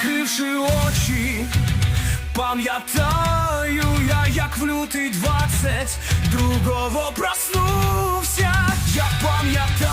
закривши очі, пам'ятаю я, як в лютий двадцять другого проснувся, я пам'ятаю.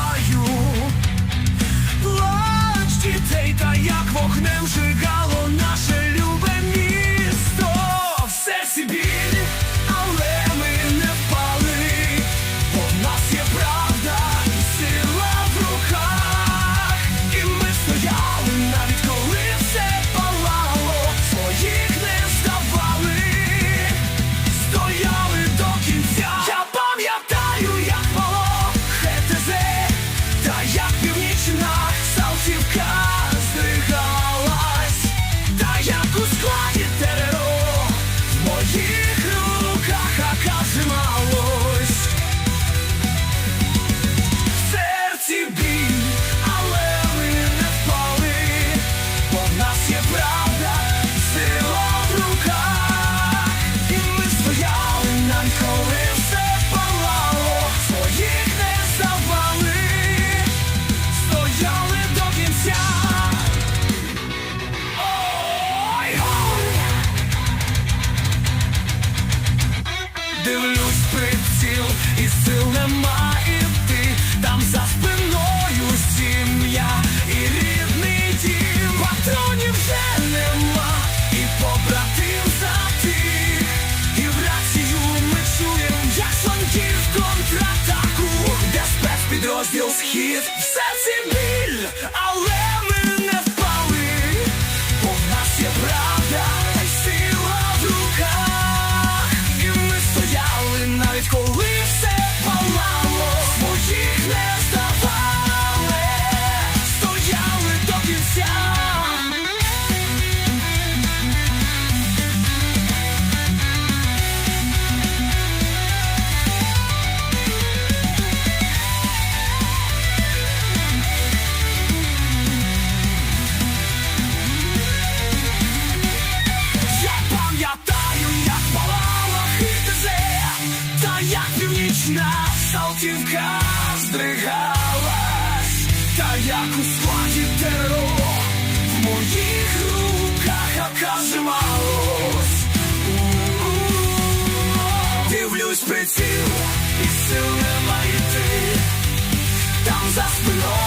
Дивлюсь приціл і сил нема іти Там за спиною сім'я і рідний дім. Патронів вже нема і побратим затих. І в рацію ми чуєм, як слонків контратаку. Де спецпідрозділ схід В серці Салтівка здригалась, та як у складі ТРО в моїх руках оказалось. Дивлюсь приціл, і сил нема ти там за спиною